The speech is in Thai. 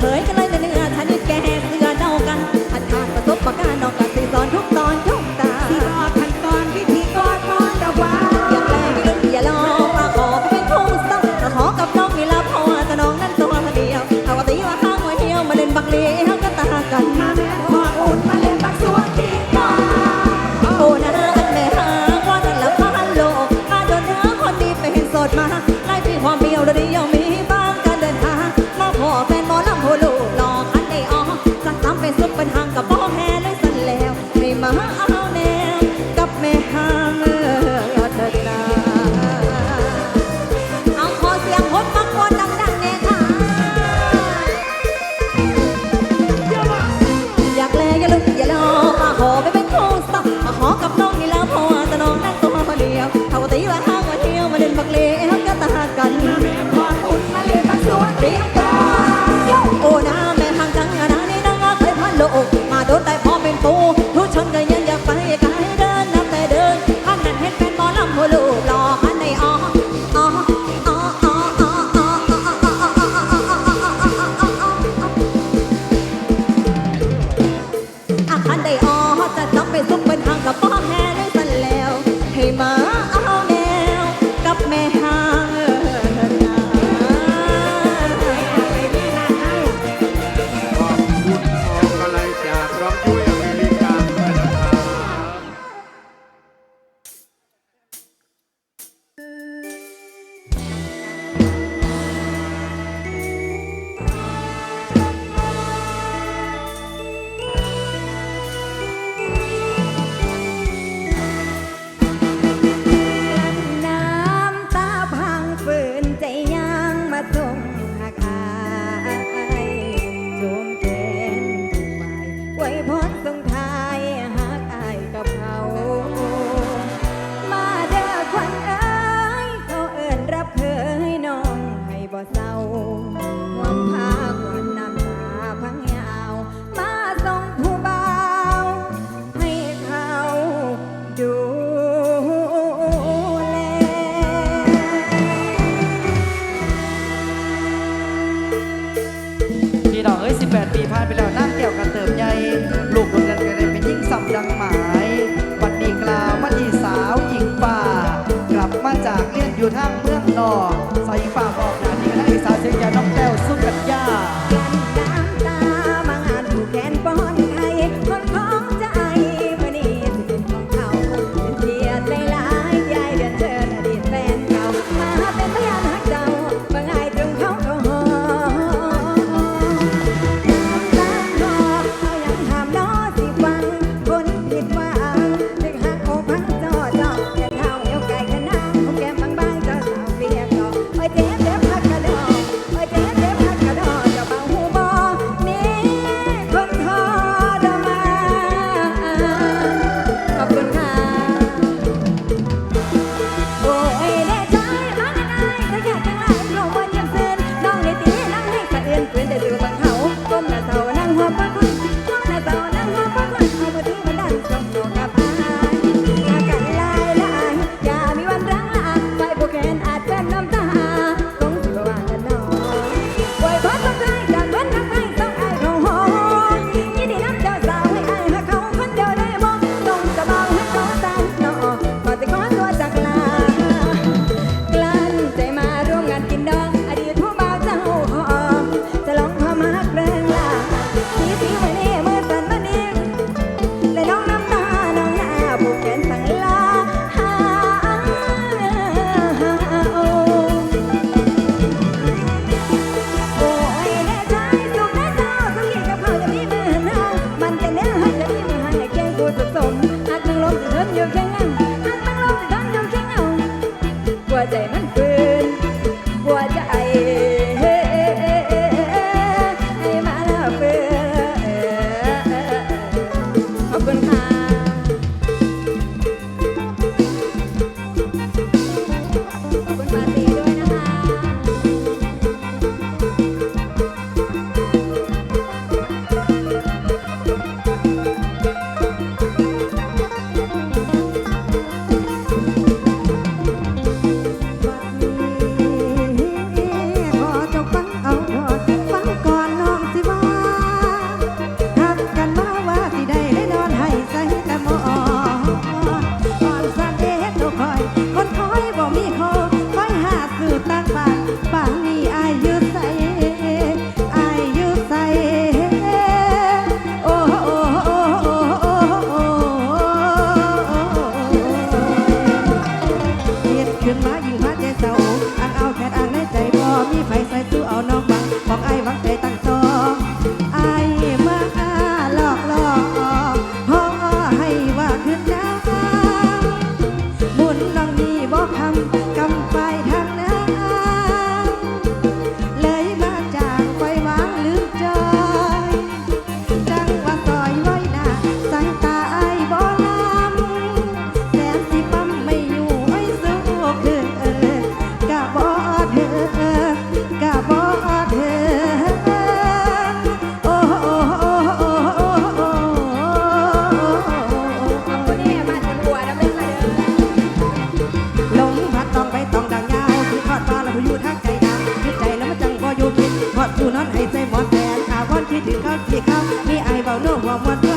เผยกันเลยเนื้อทันแก่เสือเดากันอันทางประสบประการนอกกันสิสอนทุกตอน ลามณีสาวอิงป่า กลับมาจากเลี้ยงอยู่ทางเมืองนอกใส่ป่าบอกหนาที่คณะอีสาวเสียงยาน้องแต้วสุกัญญา คือตั้งมาา